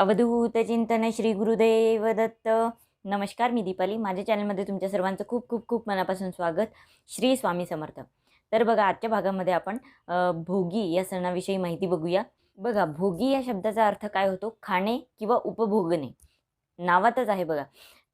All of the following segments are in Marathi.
अवधूत चिंतन श्री गुरुदेव दत्त. नमस्कार मी दीपाली. माझ्या चॅनलमध्ये तुमच्या सर्वांचं खूप खूप खूप मनापासून स्वागत. श्री स्वामी समर्थ. तर बघा आजच्या भागामध्ये आपण भोगी या सणाविषयी माहिती बघूया. बघा भोगी या शब्दाचा अर्थ काय होतो? खाणे किंवा उपभोगणे. नावातच आहे बघा.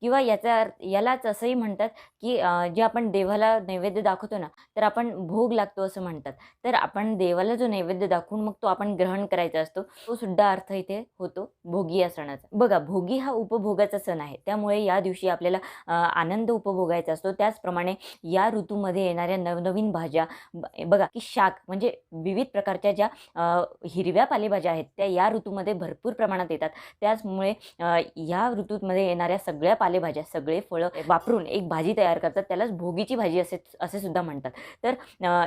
किंवा याचा अर्थ यालाच असंही म्हणतात की जे आपण देवाला नैवेद्य दाखवतो ना तर आपण भोग लागतो असं म्हणतात. तर आपण देवाला जो नैवेद्य दाखवून मग तो आपण ग्रहण करायचा असतो तो सुद्धा अर्थ इथे होतो भोगी या सणाचा. बघा भोगी हा उपभोगाचा सण आहे. त्यामुळे या दिवशी आपल्याला आनंद उपभोगायचा असतो. त्याचप्रमाणे या ऋतूमध्ये येणाऱ्या नवनवीन भाज्या ब- बघा की शाक म्हणजे विविध प्रकारच्या ज्या हिरव्या पालेभाज्या आहेत त्या या ऋतूमध्ये भरपूर प्रमाणात येतात. त्याचमुळे या ऋतूमध्ये येणाऱ्या सगळ्या पालेभाज्या सगळे फळं वापरून एक भाजी तयार करतात. त्यालाच भोगीची भाजी असे असे सुद्धा म्हणतात. तर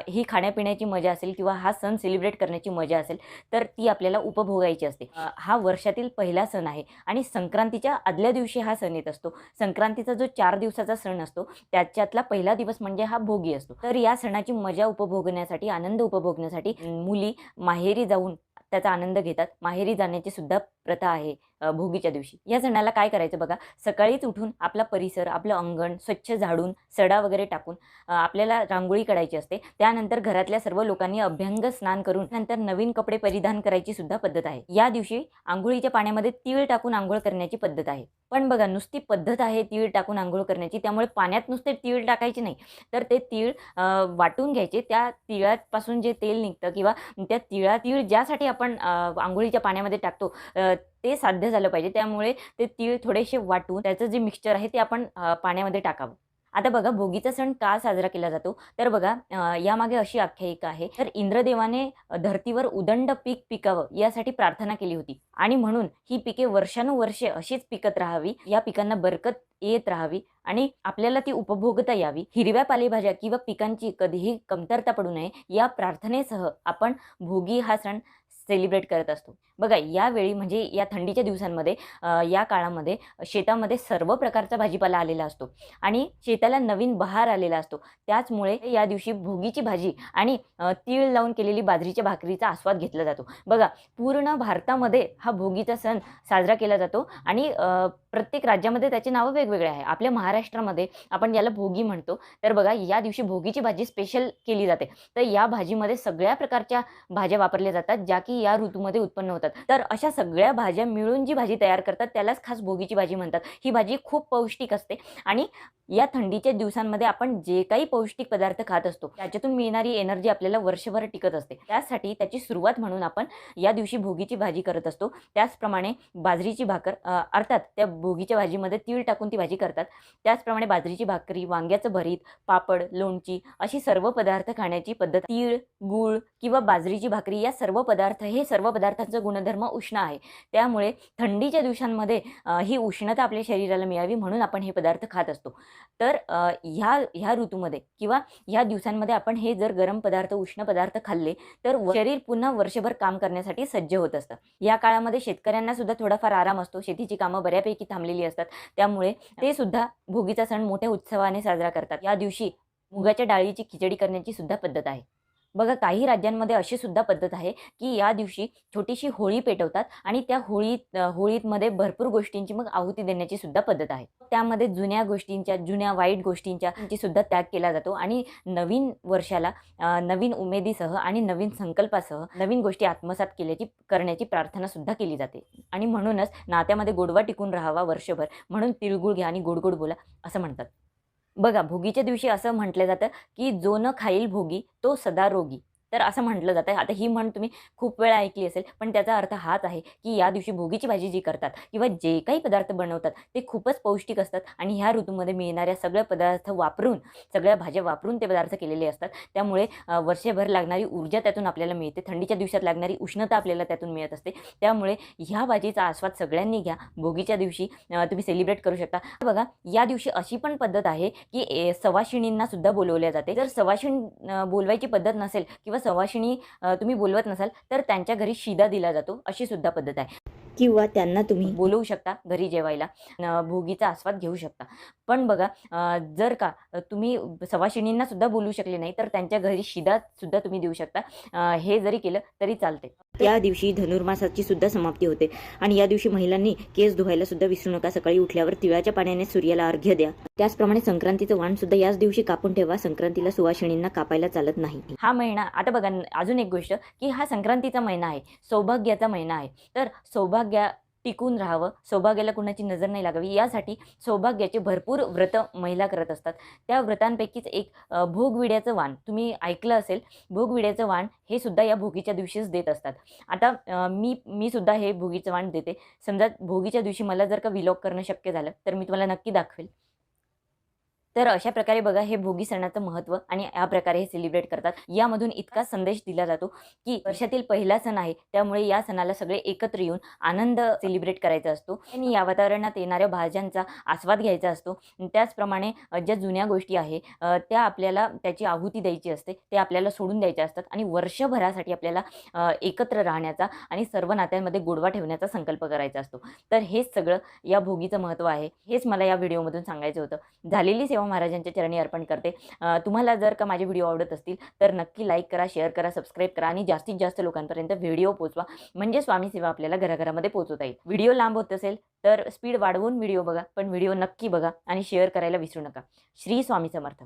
ही खाण्यापिण्याची मजा असेल किंवा हा सण सेलिब्रेट करण्याची मजा असेल तर ती आपल्याला उपभोगायची असते. हा वर्षातील पहिला सण आहे आणि संक्रांतीच्या आदल्या दिवशी हा सण येत असतो. संक्रांतीचा जो चार दिवसाचा सण असतो त्याच्यातला पहिला दिवस म्हणजे हा भोगी असतो. तर या सणाची मजा उपभोगण्यासाठी आनंद उपभोगण्यासाठी मुली माहेरी जाऊन त्याचा आनंद घेतात. माहेरी जाण्याची सुद्धा प्रथा आहे भोगीच्या दिवशी. या सणाला काय करायचं बघा सकाळीच उठून आपला परिसर आपलं अंगण स्वच्छ झाडून सडा वगैरे टाकून आपल्याला रांगोळी काढायची असते. त्यानंतर घरातल्या सर्व लोकांनी अभ्यंग स्नान करून नंतर नवीन कपडे परिधान करायची सुद्धा पद्धत आहे. या दिवशी आंघोळीच्या पाण्यामध्ये तीळ टाकून आंघोळ करण्याची पद्धत आहे. पण बघा नुसती पद्धत आहे तीळ टाकून आंघोळ करण्याची त्यामुळे पाण्यात नुसते तीळ टाकायचे नाही. तर ते तीळ वाटून घ्यायचे. त्या तिळापासून जे तेल निघतं किंवा त्या तिळा तीळ ज्यासाठी आपण आंघोळीच्या पाण्यामध्ये टाकतो ते साध्य झालं पाहिजे. त्यामुळे ते तीळ थोडेसे वाटून त्याचं जे मिक्सचर आहे ते आपण पाण्यामध्ये टाकावं. आता बघा भोगीचा सण का साजरा केला जातो? तर बघा यामागे अशी आख्यायिका आहे. तर इंद्रदेवाने धर्तीवर धरतीवर उदंड पीक पिकावं यासाठी प्रार्थना केली होती. आणि म्हणून ही पिके वर्षानुवर्षे अशीच पिकत राहावी. या पिकांना बरकत येत राहावी आणि आपल्याला ती उपभोगता यावी. हिरव्या पालेभाज्या किंवा पिकांची कधीही कमतरता पडू नये या प्रार्थनेसह आपण भोगी हा सण सेलिब्रेट करत असतो. बघा यावेळी म्हणजे या थंडीच्या दिवसांमध्ये या काळामध्ये शेतामध्ये सर्व प्रकारचा भाजीपाला आलेला असतो आणि शेताला नवीन बहार आलेला असतो. त्याचमुळे या दिवशी भोगीची भाजी आणि तीळ लावून केलेली बाजरीच्या भाकरीचा आस्वाद घेतला जातो. बघा पूर्ण भारतामध्ये हा भोगीचा सण साजरा केला जातो आणि प्रत्येक राज्यामध्ये त्याचे नावं वेगवेगळे आहे आपल्या महाराष्ट्रामध्ये आपण याला भोगी म्हणतो. तर बघा या दिवशी भोगीची भाजी स्पेशल केली जाते. तर या भाजीमध्ये सगळ्या प्रकारच्या भाज्या वापरल्या जातात ज्या की या ऋतूमध्ये उत्पन्न होतात. तर अशा सगळ्या भाज्या मिळून जी भाजी तयार करतात त्यालाच खास भोगीची भाजी म्हणतात. ही भाजी खूप पौष्टिक असते आणि या थंडीच्या दिवसांमध्ये आपण जे काही पौष्टिक पदार्थ खात असतो त्याच्यातून मिळणारी एनर्जी आपल्याला वर्षभर टिकत असते. त्यासाठी त्याची सुरुवात म्हणून आपण या दिवशी भोगीची भाजी करत असतो. त्याचप्रमाणे बाजरीची भाकर अर्थात त्या भोगीच्या भाजीमध्ये तीळ टाकून ती भाजी करतात. त्याचप्रमाणे बाजरीची भाकरी वांग्याचं भरीत पापड लोणची अशी सर्व पदार्थ खाण्याची पद्धत. तीळ गूळ किंवा बाजरीची भाकरी या सर्व पदार्थ हे सर्व पदार्थांचा गुणधर्म उष्ण आहे. त्यामुळे थंडीच्या दिवसांमध्ये ही उष्णता आपल्या शरीराला मिळावी म्हणून आपण हे पदार्थ खात असतो. तर ह्या ह्या ऋतूमध्ये किंवा ह्या दिवसांमध्ये आपण हे जर गरम पदार्थ उष्ण पदार्थ खाल्ले तर शरीर पुन्हा वर्षभर काम करण्यासाठी सज्ज होत असतं. या काळामध्ये शेतकऱ्यांना सुद्धा थोडाफार आराम असतो. शेतीची कामं बऱ्यापैकी थांबलेली असतात. त्यामुळे ते सुद्धा भोगीचा सण मोठ्या उत्सवाने साजरा करतात. या दिवशी मुगाच्या डाळीची खिचडी करण्याची सुद्धा पद्धत आहे. बघा काही राज्यांमध्ये अशी सुद्धा पद्धत आहे की या दिवशी छोटीशी होळी पेटवतात आणि त्या होळीत होळीतमध्ये भरपूर गोष्टींची मग आहुती देण्याची सुद्धा पद्धत आहे. त्यामध्ये जुन्या गोष्टींच्या जुन्या वाईट गोष्टींच्या सुद्धा त्याग केला जातो आणि नवीन वर्षाला नवीन उमेदीसह आणि नवीन संकल्पासह नवीन गोष्टी आत्मसात केल्याची करण्याची प्रार्थना सुद्धा केली जाते. आणि म्हणूनच नात्यामध्ये गोडवा टिकून राहावा वर्षभर म्हणून तिळगुळ घ्या आणि गोडगोड बोला असं म्हणतात. बघा भोगीच्या दिवशी असं म्हटलं जातं की जो न खाईल भोगी तो सदा रोगी. तर असं म्हटलं जातं आता ही म्हण तुम्ही खूप वेळा ऐकली असेल पण त्याचा अर्थ हाच आहे की या दिवशी भोगीची भाजी जी करतात किंवा जे काही पदार्थ बनवतात ते खूपच पौष्टिक असतात आणि ह्या ऋतूमध्ये मिळणाऱ्या सगळ्या पदार्थ वापरून सगळ्या भाज्या वापरून ते पदार्थ केलेले असतात. त्यामुळे वर्षभर लागणारी ऊर्जा त्यातून आपल्याला मिळते. थंडीच्या दिवसात लागणारी उष्णता आपल्याला त्यातून मिळत असते. त्यामुळे ह्या भाजीचा आस्वाद सगळ्यांनी घ्या. भोगीच्या दिवशी तुम्ही सेलिब्रेट करू शकता. बघा या दिवशी अशी पण पद्धत आहे की ए, सवाशिणींना सुद्धा बोलवल्या जाते. जर सवाशिण बोलवायची पद्धत नसेल किंवा सवाशिणी तुम्ही बोलवत नसाल तर त्यांच्या घरी शिदा दिला जातो अशी सुद्धा पद्धत आहे. किंवा त्यांना तुम्ही बोलवू शकता घरी जेवायला भोगीचा आस्वाद घेऊ शकता. पण बघा जर का तुम्ही सवाशिणींना सुद्धा बोलू शकले नाही तर त्यांच्या घरी शिदा सुद्धा तुम्ही देऊ शकता. हे जरी केलं तरी चालते त्या दिवशी धनुर्मासाची सुद्धा समाप्ती होते. आणि या दिवशी महिलांनी केस धुवायला सुद्धा विसरू नका. सकाळी उठल्यावर तिळाच्या पाण्याने सूर्याला अर्घ्य द्या. त्याचप्रमाणे संक्रांतीचं वाण सुद्धा याच दिवशी कापून ठेवा. संक्रांतीला सुवासिनींना कापायला चालत नाही. हा महिना आता बघा अजून एक गोष्ट की हा संक्रांतीचा महिना आहे. सौभाग्याचा महिना आहे. तर सौभाग्य टिकून राहावं सौभाग्याला कुणाची नजर नाही लागावी यासाठी सौभाग्याचे भरपूर व्रत महिला करत असतात. त्या व्रतांपैकीच एक भोगविड्याचं वाण तुम्ही ऐकलं असेल भोगविड्याचं वाण हे सुद्धा या भोगीच्या दिवशीच देत असतात. आता मी मी सुद्धा हे भोगीचं वाण देते. समजा भोगीच्या दिवशी मला जर का विलॉग करणं शक्य झालं तर मी तुम्हाला नक्की दाखवेल. तर अशा प्रकारे बघा हे भोगी सणाचं महत्त्व आणि या प्रकारे हे सेलिब्रेट करतात. यामधून इतका संदेश दिला जातो की वर्षातील पहिला सण आहे त्यामुळे या सणाला सगळे एकत्र येऊन आनंद सेलिब्रेट करायचा असतो आणि या वातावरणात येणाऱ्या भाज्यांचा आस्वाद घ्यायचा असतो. त्याचप्रमाणे ज्या जुन्या गोष्टी आहे त्या आपल्याला त्याची आहुती द्यायची असते ते आपल्याला सोडून द्यायच्या असतात आणि वर्षभरासाठी आपल्याला एकत्र राहण्याचा आणि सर्व नात्यांमध्ये गोडवा ठेवण्याचा संकल्प करायचा असतो. तर हेच सगळं या भोगीचं महत्त्व आहे. हेच मला या व्हिडिओमधून सांगायचं होतं. झालेली सेवा महाराजांच्या चरणी अर्पण करते. तुम्हाला जर का माझे व्हिडिओ आवडत असतील तर नक्की लाईक करा शेअर करा सबस्क्राईब करा आणि जास्तीत जास्त लोकांपर्यंत व्हिडिओ पोचवा म्हणजे स्वामी सेवा आपल्याला घराघरामध्ये पोहोचवता येईल. व्हिडिओ लांब होत असेल तर स्पीड वाढवून व्हिडिओ बघा पण व्हिडिओ नक्की बघा आणि शेअर करायला विसरू नका. श्री स्वामी समर्थ.